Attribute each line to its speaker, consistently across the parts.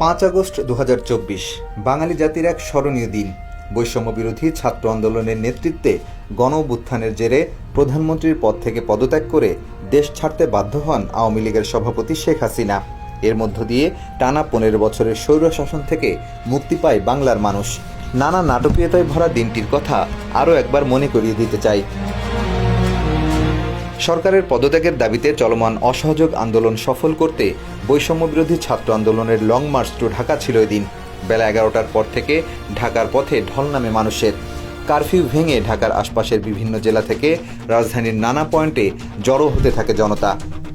Speaker 1: পাঁচ আগস্ট দু হাজার চব্বিশ, বাঙালি জাতির এক স্মরণীয় দিন। বৈষম্য বিরোধী ছাত্র আন্দোলনের নেতৃত্বে গণ জেরে প্রধানমন্ত্রীর পদ থেকে পদত্যাগ করে দেশ ছাড়তে বাধ্য হন আওয়ামী লীগের সভাপতি শেখ হাসিনা। এর মধ্য দিয়ে টানা পনেরো বছরের স্বৈর শাসন থেকে মুক্তি পায় বাংলার মানুষ। নানা নাটকীয়তায় ভরা দিনটির কথা আরও একবার মনে করিয়ে দিতে চাই। সরকারের পদত্যাগের দাবিতে চলমান অসহযোগ আন্দোলন সফল করতে বৈষম্য বিরোধী ছাত্র আন্দোলনের লং মার্চ টু ঢাকা ছিল এদিন। বেলা এগারোটার পর থেকে ঢাকার পথে ঢল নামে মানুষের। কারফিউ ভেঙে ঢাকার আশপাশের বিভিন্ন জেলা থেকে রাজধানীর নানা পয়েন্টে জড়ো হতে থাকে জনতা।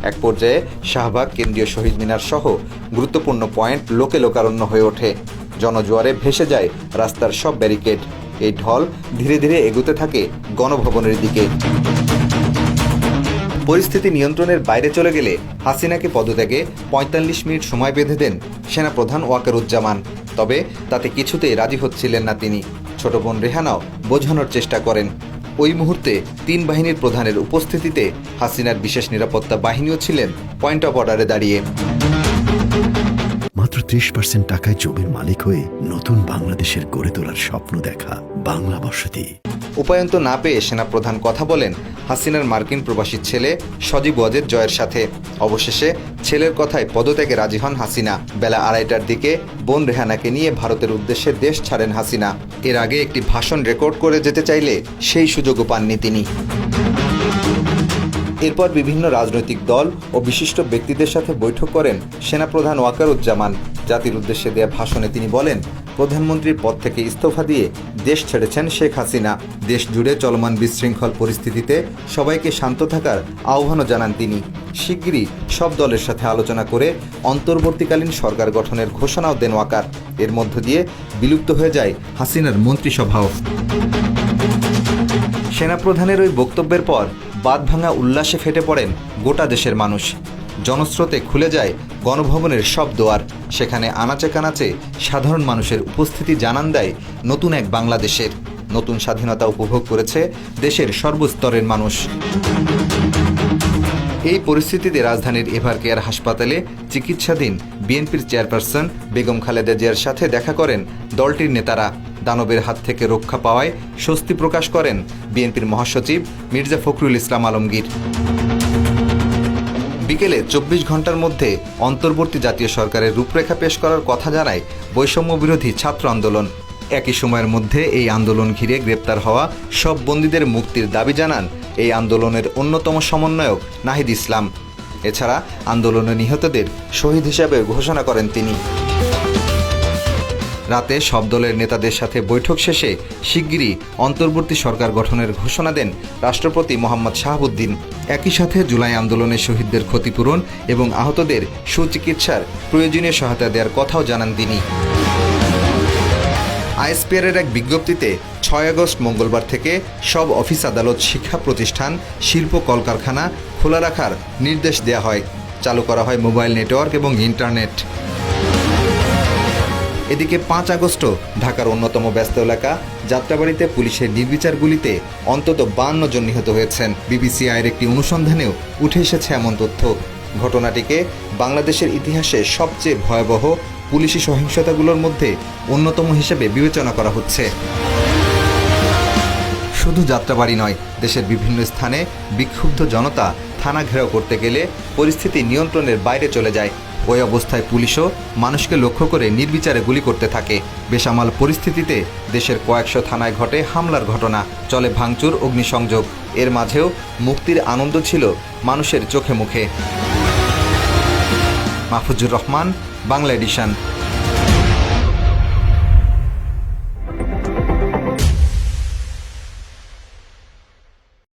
Speaker 1: এক পর্যায়ে শাহবাগ, কেন্দ্রীয় শহীদ মিনার সহ গুরুত্বপূর্ণ পয়েন্ট লোকে লোকারণ্য হয়ে ওঠে। জনজোয়ারে ভেসে যায় রাস্তার সব ব্যারিকেড। এই ঢল ধীরে ধীরে এগুতে থাকে গণভবনের দিকে। পরিস্থিতি নিয়ন্ত্রণের বাইরে চলে গেলে হাসিনাকে পদত্যাগে পঁয়তাল্লিশ মিনিট সময় বেঁধে দেন সেনাপ্রধান ওয়াকারুজ্জামান। তবে তাতে কিছুতেই রাজি হচ্ছিলেন না তিনি। ছোট বোন রেহানাও বোঝানোর চেষ্টা করেন। ওই মুহূর্তে তিন বাহিনীর প্রধানের উপস্থিতিতে হাসিনার বিশেষ নিরাপত্তা বাহিনীও ছিলেন পয়েন্ট অফ অর্ডারে দাঁড়িয়ে।
Speaker 2: মাত্র ত্রিশ পার্সেন্ট টাকায় জমির মালিক হয়ে নতুন বাংলাদেশের গড়ে তোলার স্বপ্ন দেখা বাংলা বসতি
Speaker 1: উপায়ন্ত না পেয়ে সেনাপ্রধান কথা বলেন হাসিনার মার্কিন প্রবাসী ছেলে সজীব ওয়াজেদ জয়ের সাথে। অবশেষে ছেলের কথায় পদত্যাগে রাজি হন হাসিনা। বেলা আড়াইটার দিকে বোন রেহানাকে নিয়ে ভারতের উদ্দেশ্যে দেশ ছাড়েন হাসিনা। এর আগে একটি ভাষণ রেকর্ড করে যেতে চাইলে সেই সুযোগও পাননি তিনি। এরপর বিভিন্ন রাজনৈতিক দল ও বিশিষ্ট ব্যক্তিদের সাথে বৈঠক করেন সেনাপ্রধান ওয়াকারুজ্জামান। জাতির উদ্দেশ্যে দেয়া ভাষণে তিনি বলেন, প্রধানমন্ত্রীর পদ থেকে ইস্তফা দিয়ে দেশ ছেড়েছেন শেখ হাসিনা। দেশ জুড়ে চলমান বিশৃঙ্খল পরিস্থিতিতে সবাইকে শান্ত থাকার আহ্বানও জানান তিনি। শিগগিরই সব দলের সাথে আলোচনা করে অন্তর্বর্তীকালীন সরকার গঠনের ঘোষণাও দেন ওয়াকার। এর মধ্য দিয়ে বিলুপ্ত হয়ে যায় হাসিনার মন্ত্রিসভাও। সেনাপ্রধানের ওই বক্তব্যের পর বাঁধভাঙা উল্লাসে ফেটে পড়েন গোটা দেশের মানুষ। জনস্রোতে খুলে যায় গণভবনের সব দোয়ার সেখানে আনাচে কানাচে সাধারণ মানুষের উপস্থিতি জানান দেয় নতুন এক বাংলাদেশের। নতুন স্বাধীনতা উপভোগ করেছে দেশের সর্বস্তরের মানুষ। এই পরিস্থিতিতে রাজধানীর এভার কেয়ার হাসপাতালে চিকিৎসাধীন বিএনপির চেয়ারপারসন বেগম খালেদা জিয়ার সাথে দেখা করেন দলটির নেতারা। দানবের হাত থেকে রক্ষা পাওয়ায় স্বস্তি প্রকাশ করেন বিএনপির মহাসচিব মির্জা ফখরুল ইসলাম আলমগীর। বিকেলে চব্বিশ ঘণ্টার মধ্যে অন্তর্বর্তী জাতীয় সরকারের রূপরেখা পেশ করার কথা জানায় বৈষম্য বিরোধী ছাত্র আন্দোলন। একই সময়ের মধ্যে এই আন্দোলন ঘিরে গ্রেপ্তার হওয়া সব বন্দীদের মুক্তির দাবি জানান এই আন্দোলনের অন্যতম সমন্বয়ক নাহিদ ইসলাম। এছাড়া আন্দোলনে নিহতদের শহীদ হিসাবে ঘোষণা করেন তিনি। রাতে সব দলের নেতাদের সাথে বৈঠক শেষে শিগগিরই অন্তর্বর্তী সরকার গঠনের ঘোষণা দেন রাষ্ট্রপতি মোহাম্মদ শাহাবুদ্দিন। একই সাথে জুলাই আন্দোলনে শহীদদের ক্ষতিপূরণ এবং আহতদের সুচিকিৎসার প্রয়োজনীয় সহায়তা দেওয়ার কথাও জানান তিনি। আইএসপিআরের এক বিজ্ঞপ্তিতে ছয় আগস্ট মঙ্গলবার থেকে সব অফিস আদালত শিক্ষা প্রতিষ্ঠান, শিল্প কলকারখানা খোলা রাখার নির্দেশ দেওয়া হয়। চালু করা হয় মোবাইল নেটওয়ার্ক এবং ইন্টারনেট। এদিকে পাঁচ আগস্ট ঢাকার অন্যতম ব্যস্ত এলাকা। যাত্রাবাড়িতে পুলিশের নির্বিচার গুলিতে অন্তত বান্ন জন নিহত হয়েছেন। বিবিসি আয়ের একটি অনুসন্ধানেও উঠে এসেছে এমন তথ্য। ঘটনাটিকে বাংলাদেশের ইতিহাসে সবচেয়ে ভয়াবহ পুলিশি সহিংসতাগুলোর মধ্যে অন্যতম হিসেবে বিবেচনা করা হচ্ছে। শুধু যাত্রাবাড়ি নয়, দেশের বিভিন্ন স্থানে বিক্ষুব্ধ জনতা থানা ঘেরাও করতে গেলে পরিস্থিতি নিয়ন্ত্রণের বাইরে চলে যায়। ওই অবস্থায় পুলিশও মানুষকে লক্ষ্য করে নির্বিচারে গুলি করতে থাকে। বেসামাল পরিস্থিতিতে দেশের কয়েকশো থানায় ঘটে হামলার ঘটনা, চলে ভাঙচুর, অগ্নিসংযোগ। এর মাঝেও মুক্তির আনন্দ ছিল মানুষের চোখে মুখে। মাহফুজুর রহমান, বাংলা এডিশন।